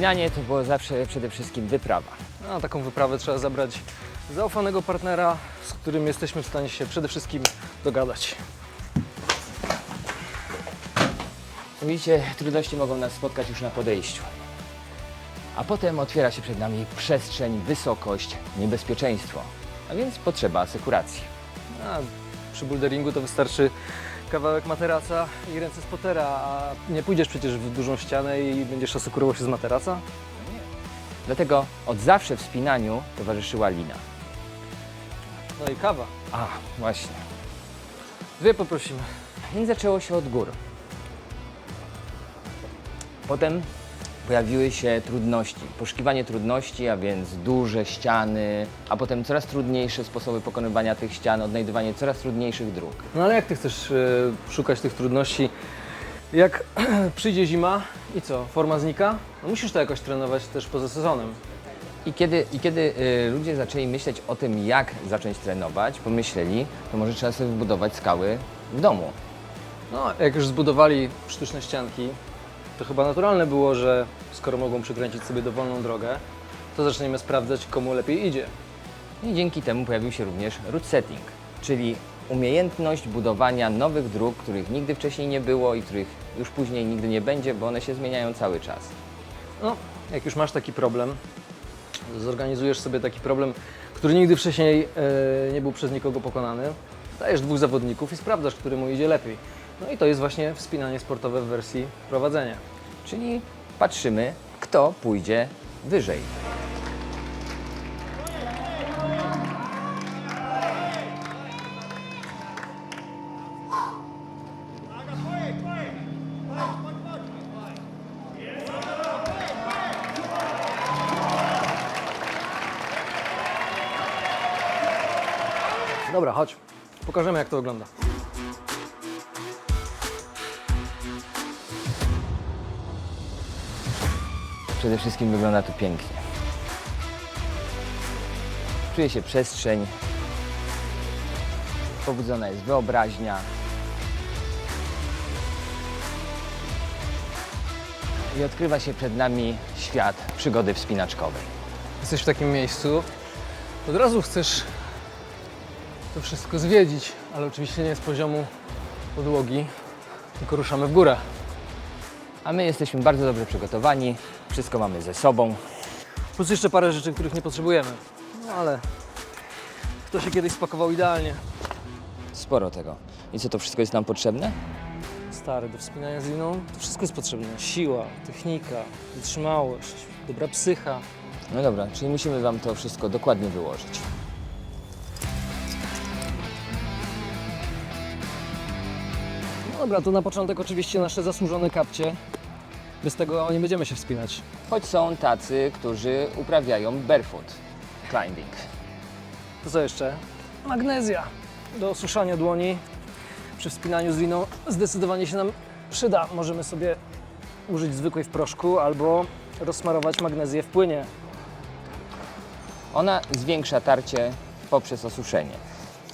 Wspinanie to było zawsze przede wszystkim wyprawa. Na taką wyprawę trzeba zabrać zaufanego partnera, z którym jesteśmy w stanie się przede wszystkim dogadać. Widzicie, trudności mogą nas spotkać już na podejściu. A potem otwiera się przed nami przestrzeń, wysokość, niebezpieczeństwo. A więc potrzeba asekuracji. A przy boulderingu to wystarczy kawałek materaca i ręce spotera, a nie pójdziesz przecież w dużą ścianę i będziesz asekurował się z materaca. Dlatego od zawsze wspinaniu towarzyszyła lina. No i kawa. A, właśnie. Dwie poprosimy. Więc zaczęło się od gór. Potem pojawiły się trudności, poszukiwanie trudności, a więc duże ściany, a potem coraz trudniejsze sposoby pokonywania tych ścian, odnajdywanie coraz trudniejszych dróg. No ale jak ty chcesz e, szukać tych trudności? Jak przyjdzie zima i co, forma znika? No musisz to jakoś trenować też poza sezonem. I kiedy, i kiedy y, ludzie zaczęli myśleć o tym, jak zacząć trenować, pomyśleli, to może trzeba sobie wybudować skały w domu. No, jak już zbudowali sztuczne ścianki, to chyba naturalne było, że skoro mogą przykręcić sobie dowolną drogę, to zaczniemy sprawdzać, komu lepiej idzie. I dzięki temu pojawił się również route setting, czyli umiejętność budowania nowych dróg, których nigdy wcześniej nie było i których już później nigdy nie będzie, bo one się zmieniają cały czas. No, jak już masz taki problem, zorganizujesz sobie taki problem, który nigdy wcześniej e, nie był przez nikogo pokonany, dajesz dwóch zawodników i sprawdzasz, któremu idzie lepiej. No i to jest właśnie wspinanie sportowe w wersji prowadzenia. Czyli patrzymy, kto pójdzie wyżej. Dobra, chodź. Pokażemy, jak to wygląda. Przede wszystkim wygląda to pięknie. Czuje się przestrzeń, pobudzona jest wyobraźnia. I odkrywa się przed nami świat przygody wspinaczkowej. Jesteś w takim miejscu, od razu chcesz to wszystko zwiedzić, ale oczywiście nie z poziomu podłogi, tylko ruszamy w górę. A my jesteśmy bardzo dobrze przygotowani, wszystko mamy ze sobą. Plus jeszcze parę rzeczy, których nie potrzebujemy. No ale kto się kiedyś spakował idealnie? Sporo tego. I co to wszystko jest nam potrzebne? Stary, do wspinania z liną to wszystko jest potrzebne. Siła, technika, wytrzymałość, dobra psycha. No dobra, czyli musimy Wam to wszystko dokładnie wyłożyć. No dobra, to na początek oczywiście nasze zasłużone kapcie. Bez tego nie będziemy się wspinać. Choć są tacy, którzy uprawiają barefoot climbing. To co jeszcze? Magnezja do osuszania dłoni przy wspinaniu z liną zdecydowanie się nam przyda. Możemy sobie użyć zwykłej w proszku albo rozsmarować magnezję w płynie. Ona zwiększa tarcie poprzez osuszenie,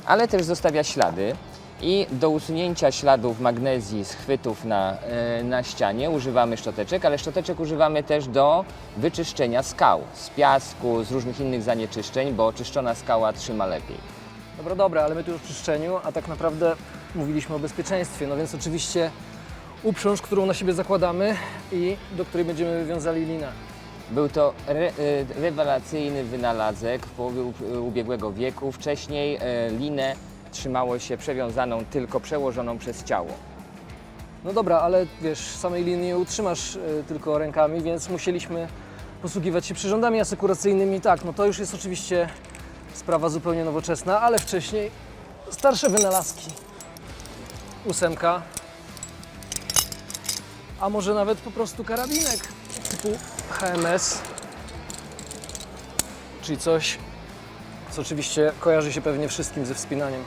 ale też zostawia ślady i do usunięcia śladów magnezji z chwytów na, e, na ścianie używamy szczoteczek, ale szczoteczek używamy też do wyczyszczenia skał z piasku, z różnych innych zanieczyszczeń, bo czyszczona skała trzyma lepiej. Dobra, dobra, ale my tu już przy szczeniu, a tak naprawdę mówiliśmy o bezpieczeństwie. No więc oczywiście uprząż, którą na siebie zakładamy i do której będziemy wywiązali linę. Był to re, e, rewelacyjny wynalazek w połowie u- ubiegłego wieku. Wcześniej e, linę trzymało się przewiązaną, tylko przełożoną przez ciało. No dobra, ale wiesz, samej linii utrzymasz y, tylko rękami, więc musieliśmy posługiwać się przyrządami asekuracyjnymi. Tak, no to już jest oczywiście sprawa zupełnie nowoczesna, ale wcześniej starsze wynalazki. Ósemka, a może nawet po prostu karabinek typu HMS, czyli coś, co oczywiście kojarzy się pewnie wszystkim ze wspinaniem.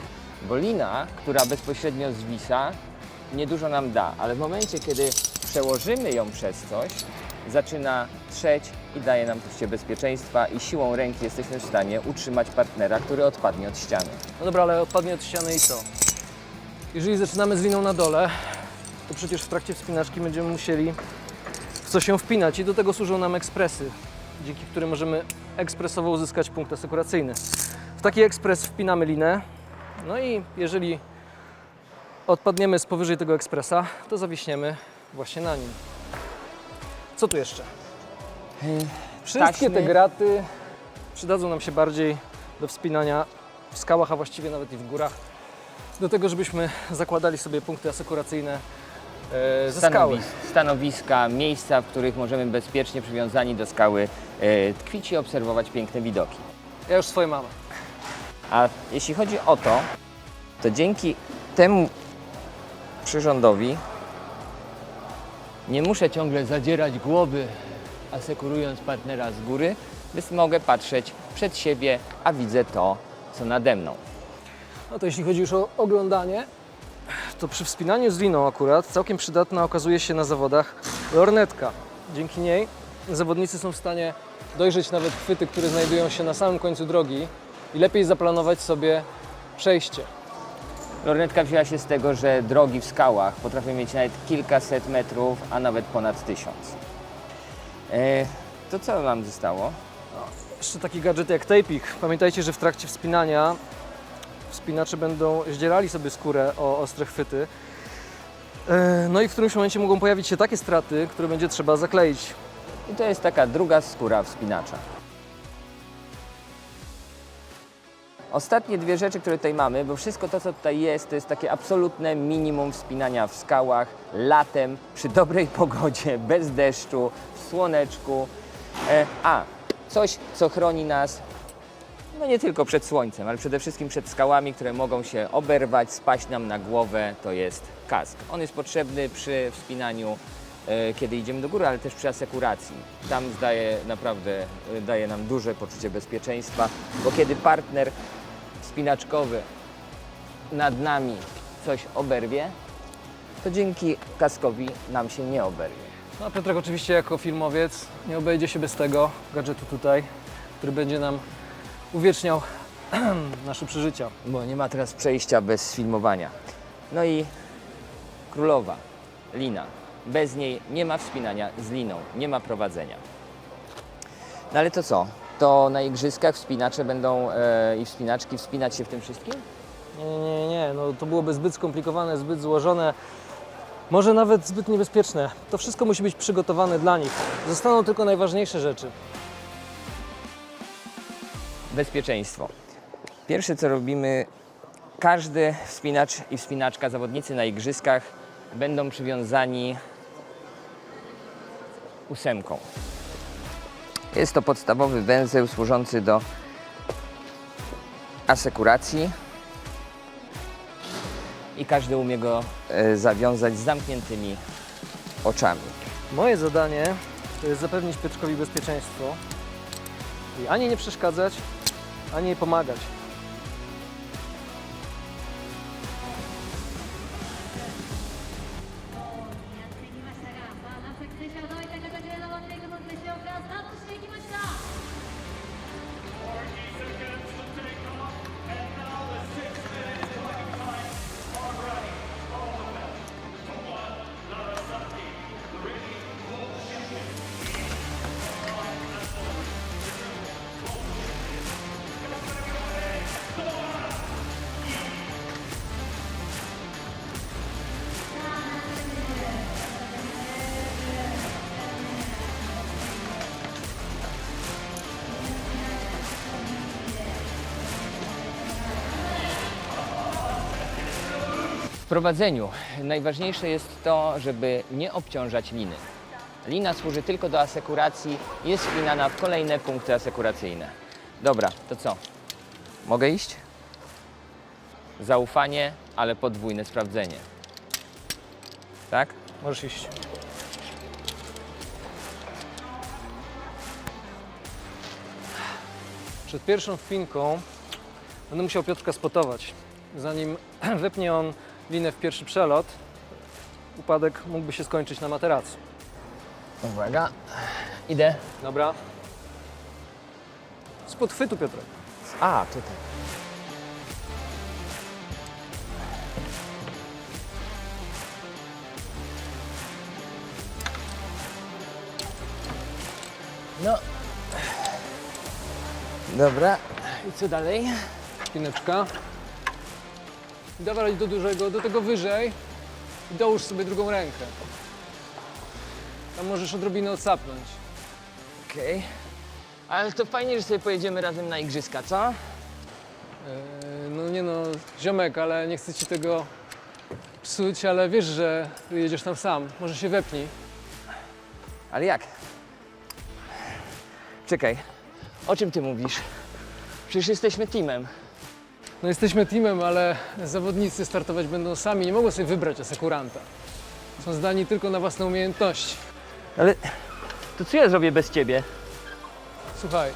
Bo lina, która bezpośrednio zwisa, niedużo nam da, ale w momencie, kiedy przełożymy ją przez coś, zaczyna trzeć i daje nam poczucie bezpieczeństwa i siłą ręki jesteśmy w stanie utrzymać partnera, który odpadnie od ściany. No dobra, ale odpadnie od ściany i co? Jeżeli zaczynamy z liną na dole, to przecież w trakcie wspinaczki będziemy musieli co się wpinać i do tego służą nam ekspresy, dzięki którym możemy ekspresowo uzyskać punkt asekuracyjny. W taki ekspres wpinamy linę, no i jeżeli odpadniemy z powyżej tego ekspresa, to zawiśniemy właśnie na nim. Co tu jeszcze? Wszystkie te graty przydadzą nam się bardziej do wspinania w skałach, a właściwie nawet i w górach. Do tego, żebyśmy zakładali sobie punkty asekuracyjne e, ze skały. Stanowis, stanowiska, miejsca, w których możemy bezpiecznie przywiązani do skały e, tkwić i obserwować piękne widoki. Ja już swoje mam. A jeśli chodzi o to, to dzięki temu przyrządowi nie muszę ciągle zadzierać głowy, asekurując partnera z góry, więc mogę patrzeć przed siebie, a widzę to, co nade mną. No to jeśli chodzi już o oglądanie, to przy wspinaniu z liną akurat całkiem przydatna okazuje się na zawodach lornetka. Dzięki niej zawodnicy są w stanie dojrzeć nawet chwyty, które znajdują się na samym końcu drogi i lepiej zaplanować sobie przejście. Lornetka wzięła się z tego, że drogi w skałach potrafią mieć nawet kilkaset metrów, a nawet ponad tysiąc. E, to co nam zostało? Jeszcze taki gadżet jak taping. Pamiętajcie, że w trakcie wspinania wspinacze będą zdzierali sobie skórę o ostre chwyty. E, No i w którymś momencie mogą pojawić się takie straty, które będzie trzeba zakleić. I to jest taka druga skóra wspinacza. Ostatnie dwie rzeczy, które tutaj mamy, bo wszystko to, co tutaj jest, to jest takie absolutne minimum wspinania w skałach, latem, przy dobrej pogodzie, bez deszczu, w słoneczku. E, a, coś, co chroni nas, no nie tylko przed słońcem, ale przede wszystkim przed skałami, które mogą się oberwać, spaść nam na głowę, to jest kask. On jest potrzebny przy wspinaniu e, kiedy idziemy do góry, ale też przy asekuracji. Tam zdaje naprawdę e, daje nam duże poczucie bezpieczeństwa, bo kiedy partner wspinaczkowy nad nami coś oberwie, to dzięki kaskowi nam się nie oberwie. No a Piotrek oczywiście jako filmowiec nie obejdzie się bez tego gadżetu tutaj, który będzie nam uwieczniał nasze przeżycia. Bo nie ma teraz przejścia bez filmowania. No i królowa, lina. Bez niej nie ma wspinania z liną, nie ma prowadzenia. No ale to co? To na igrzyskach wspinacze będą e, i wspinaczki wspinać się w tym wszystkim? Nie, nie, nie, no to byłoby zbyt skomplikowane, zbyt złożone, może nawet zbyt niebezpieczne. To wszystko musi być przygotowane dla nich. Zostaną tylko najważniejsze rzeczy. Bezpieczeństwo. Pierwsze co robimy, każdy wspinacz i wspinaczka, zawodnicy na igrzyskach będą przywiązani ósemką. Jest to podstawowy węzeł służący do asekuracji i każdy umie go e, zawiązać z zamkniętymi oczami. Moje zadanie to jest zapewnić Piotrkowi bezpieczeństwo i ani nie przeszkadzać, ani pomagać. Prowadzeniu najważniejsze jest to, żeby nie obciążać liny. Lina służy tylko do asekuracji, jest wpinana w kolejne punkty asekuracyjne. Dobra, to co? Mogę iść? Zaufanie, ale podwójne sprawdzenie. Tak? Możesz iść. Przed pierwszą wpinką będę musiał Piotrka spotować. Zanim wepnie on linę w pierwszy przelot, upadek mógłby się skończyć na materacu. Uwaga. Idę. Dobra. Spod chwytu, Piotrek. A, tutaj. No. Dobra. I co dalej? Spineczka. I Dawaj do dużego, do tego wyżej i dołóż sobie drugą rękę. Tam możesz odrobinę odsapnąć. Okej. Ale to fajnie, że sobie pojedziemy razem na igrzyska, co? Eee, no nie no, ziomek, ale nie chcę ci tego psuć, ale wiesz, że jedziesz tam sam. Może się wepnij. Ale jak? Czekaj. O czym ty mówisz? Przecież jesteśmy teamem. No jesteśmy teamem, ale zawodnicy startować będą sami. Nie mogą sobie wybrać asekuranta. Są zdani tylko na własne umiejętności. Ale to co ja zrobię bez ciebie? Słuchaj,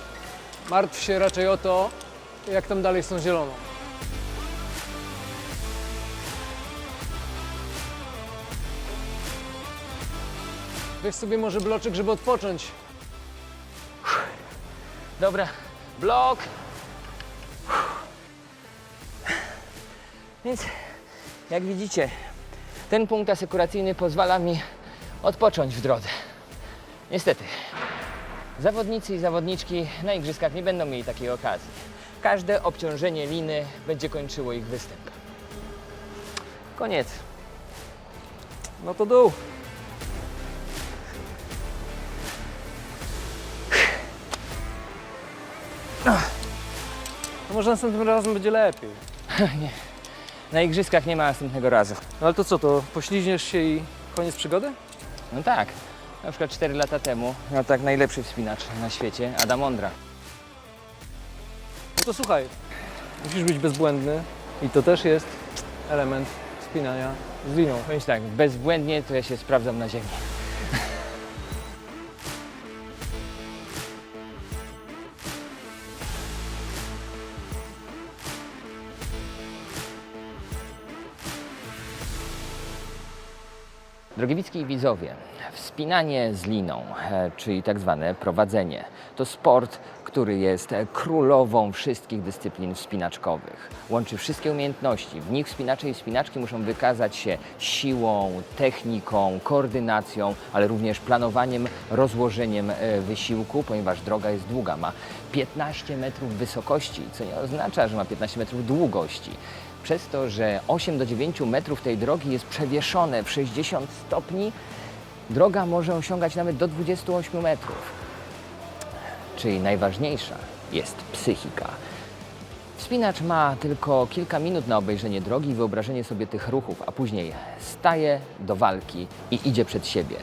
martw się raczej o to, jak tam dalej z tą zieloną. Weź sobie może bloczek, żeby odpocząć. Dobra, blok. Więc jak widzicie, ten punkt asekuracyjny pozwala mi odpocząć w drodze. Niestety, zawodnicy i zawodniczki na igrzyskach nie będą mieli takiej okazji. Każde obciążenie liny będzie kończyło ich występ. Koniec. No to dół. To może następnym razem będzie lepiej. Na igrzyskach nie ma następnego razu. No ale to co, to pośliźniesz się i koniec przygody? No tak, na przykład 4 lata temu, no tak najlepszy wspinacz na świecie, Adam Ondra. No to słuchaj, musisz być bezbłędny i to też jest element spinania z liną. Ci tak, bezbłędnie to ja się sprawdzam na ziemi. Drogiewicki widzowie, wspinanie z liną, e, czyli tak zwane prowadzenie, to sport, który jest królową wszystkich dyscyplin wspinaczkowych. Łączy wszystkie umiejętności. W nich wspinacze i wspinaczki muszą wykazać się siłą, techniką, koordynacją, ale również planowaniem, rozłożeniem e, wysiłku, ponieważ droga jest długa. Ma 15 metrów wysokości, co nie oznacza, że ma 15 metrów długości przez to, że 8 do 9 metrów tej drogi jest przewieszone w 60 stopni, droga może osiągać nawet do 28 metrów. Czyli najważniejsza jest psychika. Wspinacz ma tylko kilka minut na obejrzenie drogi i wyobrażenie sobie tych ruchów, a później staje do walki i idzie przed siebie.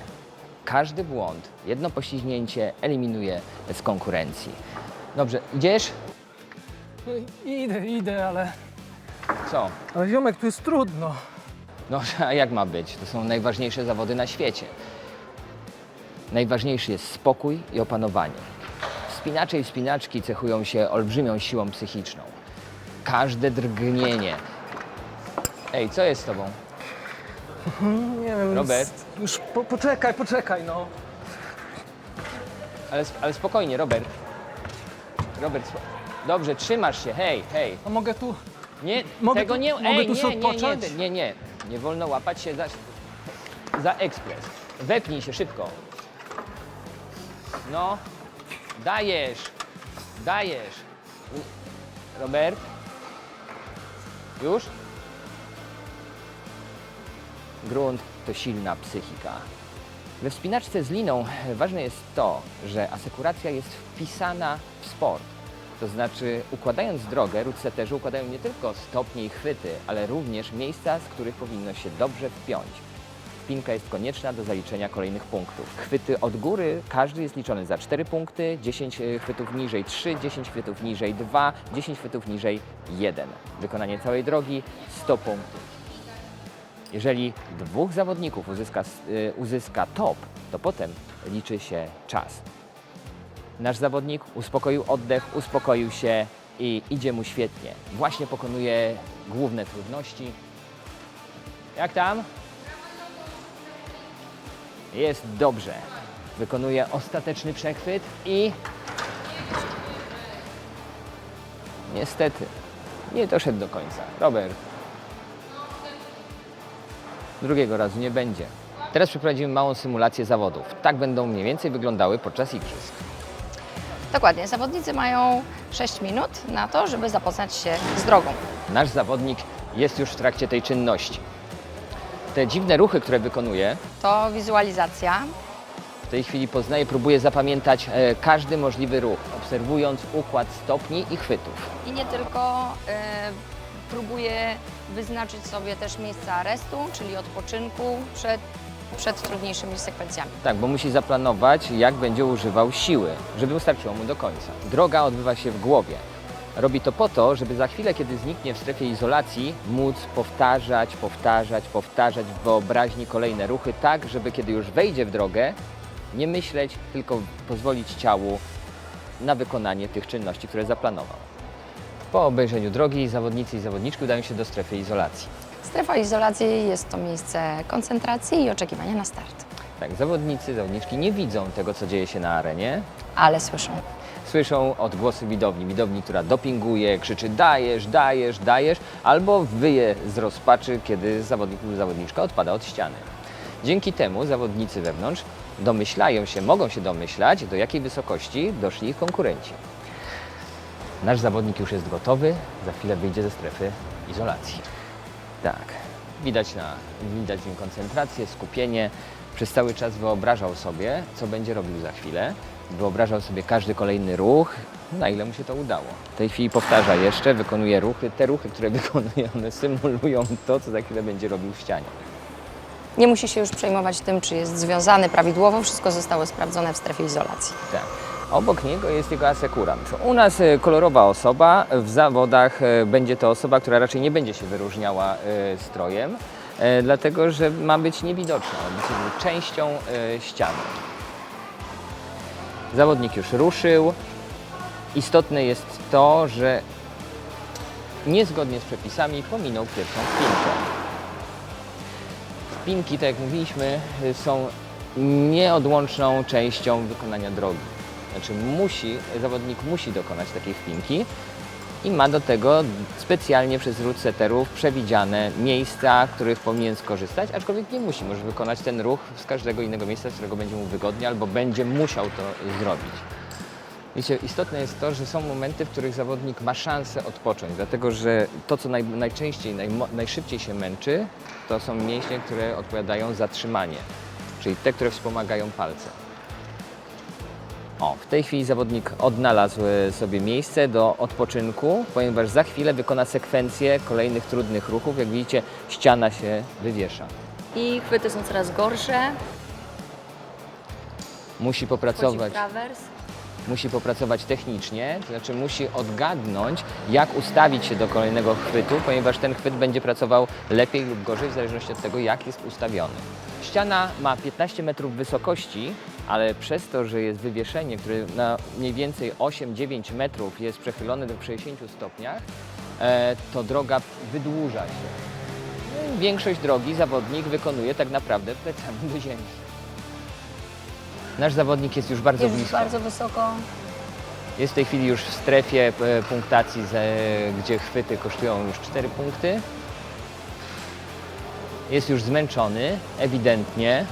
Każdy błąd, jedno poślizgnięcie eliminuje z konkurencji. Dobrze, idziesz? Idę, idę, ale... Co? Ale ziomek, tu jest trudno. No, a jak ma być? To są najważniejsze zawody na świecie. Najważniejszy jest spokój i opanowanie. Wspinacze i wspinaczki cechują się olbrzymią siłą psychiczną. Każde drgnienie. Ej, co jest z tobą? Nie wiem. Robert? s- Już po, poczekaj, poczekaj, no. Ale, ale spokojnie, Robert. Robert, spo... dobrze, trzymasz się, hej, hej. A mogę tu... Nie, Mogę tego tu- nie, mogę ej, tu nie, nie, nie, odpocząć? nie, nie, nie, wolno łapać się za, za ekspres. Wepnij się szybko. No, dajesz, dajesz. Robert? Już? Grunt to silna psychika. We wspinaczce z liną ważne jest to, że asekuracja jest wpisana w sport. To znaczy, układając drogę, rootsetterzy układają nie tylko stopnie i chwyty, ale również miejsca, z których powinno się dobrze wpiąć. Spinka jest konieczna do zaliczenia kolejnych punktów. Chwyty od góry, każdy jest liczony za 4 punkty, 10 chwytów niżej 3, 10 chwytów niżej 2, 10 chwytów niżej 1. Wykonanie całej drogi 100 punktów. Jeżeli dwóch zawodników uzyska, y, uzyska top, to potem liczy się czas. Nasz zawodnik uspokoił oddech, uspokoił się i idzie mu świetnie. Właśnie pokonuje główne trudności. Jak tam? Jest dobrze. Wykonuje ostateczny przechwyt i niestety nie doszedł do końca. Robert, drugiego razu nie będzie. Teraz przeprowadzimy małą symulację zawodów. Tak będą mniej więcej wyglądały podczas igrzysk. Dokładnie, zawodnicy mają 6 minut na to, żeby zapoznać się z drogą. Nasz zawodnik jest już w trakcie tej czynności. Te dziwne ruchy, które wykonuje, To wizualizacja. w tej chwili poznaje, próbuje zapamiętać e, każdy możliwy ruch, obserwując układ stopni i chwytów. I nie tylko e, próbuje wyznaczyć sobie też miejsce arrestu, czyli odpoczynku przed, przed trudniejszymi sekwencjami. Tak, bo musi zaplanować, jak będzie używał siły, żeby wystarczyło mu do końca. Droga odbywa się w głowie. Robi to po to, żeby za chwilę, kiedy zniknie w strefie izolacji, móc powtarzać, powtarzać, powtarzać w wyobraźni kolejne ruchy, tak, żeby kiedy już wejdzie w drogę, nie myśleć, tylko pozwolić ciału na wykonanie tych czynności, które zaplanował. Po obejrzeniu drogi zawodnicy i zawodniczki udają się do strefy izolacji. Strefa izolacji jest to miejsce koncentracji i oczekiwania na start. Tak, zawodnicy, zawodniczki nie widzą tego, co dzieje się na arenie, Ale słyszą. słyszą odgłosy widowni. Widowni, która dopinguje, krzyczy dajesz, dajesz, dajesz, albo wyje z rozpaczy, kiedy zawodnik lub zawodniczka odpada od ściany. Dzięki temu zawodnicy wewnątrz domyślają się, mogą się domyślać, do jakiej wysokości doszli ich konkurenci. Nasz zawodnik już jest gotowy, za chwilę wyjdzie ze strefy izolacji. Tak, widać, na, widać w nim koncentrację, skupienie. Przez cały czas wyobrażał sobie, co będzie robił za chwilę. Wyobrażał sobie każdy kolejny ruch, na ile mu się to udało. W tej chwili powtarza jeszcze, wykonuje ruchy. Te ruchy, które wykonuje, one symulują to, co za chwilę będzie robił w ścianie. Nie musi się już przejmować tym, czy jest związany prawidłowo. Wszystko zostało sprawdzone w strefie izolacji. Tak. Obok niego jest jego asekurant. U nas e, kolorowa osoba, w zawodach e, będzie to osoba, która raczej nie będzie się wyróżniała e, strojem, dlatego że ma być niewidoczna, ma być częścią ściany. Zawodnik już ruszył. Istotne jest to, że niezgodnie z przepisami pominął pierwszą spinkę. Spinki, tak jak mówiliśmy, są nieodłączną częścią wykonania drogi. Znaczy musi, zawodnik musi dokonać takiej wpinki i ma do tego specjalnie przez ród seterów przewidziane miejsca, których powinien skorzystać, aczkolwiek nie musi. Może wykonać ten ruch z każdego innego miejsca, z którego będzie mu wygodnie albo będzie musiał to zrobić. Wiecie, istotne jest to, że są momenty, w których zawodnik ma szansę odpocząć, dlatego że to, co naj, najczęściej, najmo, najszybciej się męczy, to są mięśnie, które odpowiadają za trzymanie, czyli te, które wspomagają palce. O, w tej chwili zawodnik odnalazł e, sobie miejsce do odpoczynku, ponieważ za chwilę wykona sekwencję kolejnych trudnych ruchów. Jak widzicie, ściana się wywiesza. I chwyty są coraz gorsze. Musi popracować. trawers. musi popracować technicznie, to znaczy musi odgadnąć, jak ustawić się do kolejnego chwytu, ponieważ ten chwyt będzie pracował lepiej lub gorzej w zależności od tego, jak jest ustawiony. Ściana ma 15 metrów wysokości, ale przez to, że jest wywieszenie, które na mniej więcej 8-9 metrów jest przechylone do 60 stopniach, e, to droga wydłuża się. No Większość drogi zawodnik wykonuje tak naprawdę plecami do ziemi. Nasz zawodnik jest już bardzo Jest blisko. bardzo wysoko. Jest w tej chwili już w strefie e, punktacji, gdzie chwyty kosztują już 4 punkty. Jest już zmęczony, ewidentnie.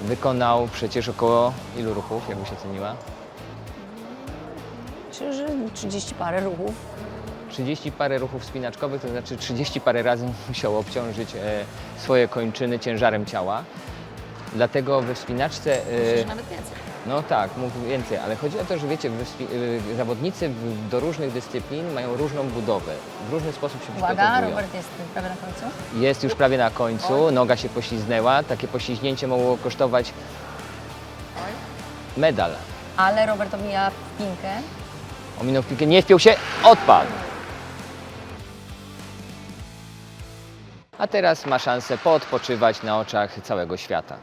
Wykonał przecież około ilu ruchów, jakby się ceniła? Czy, że 30 parę ruchów. 30 parę ruchów spinaczkowych, to znaczy 30 parę razy musiał obciążyć e, swoje kończyny ciężarem ciała. Dlatego we wspinaczce e, Myślę, że nawet więcej. No tak, mógł więcej, ale chodzi o to, że wiecie, wyspi- y, zawodnicy w, do różnych dyscyplin mają różną budowę, w różny sposób się Uwaga, przygotowują. Robert jest prawie na końcu. Jest już prawie na końcu, noga się pośliznęła, takie poślizgnięcie mogło kosztować medal. Ale Robert omija pinkę. Ominął piłkę, nie wpiął się, odpadł. A teraz ma szansę poodpoczywać na oczach całego świata.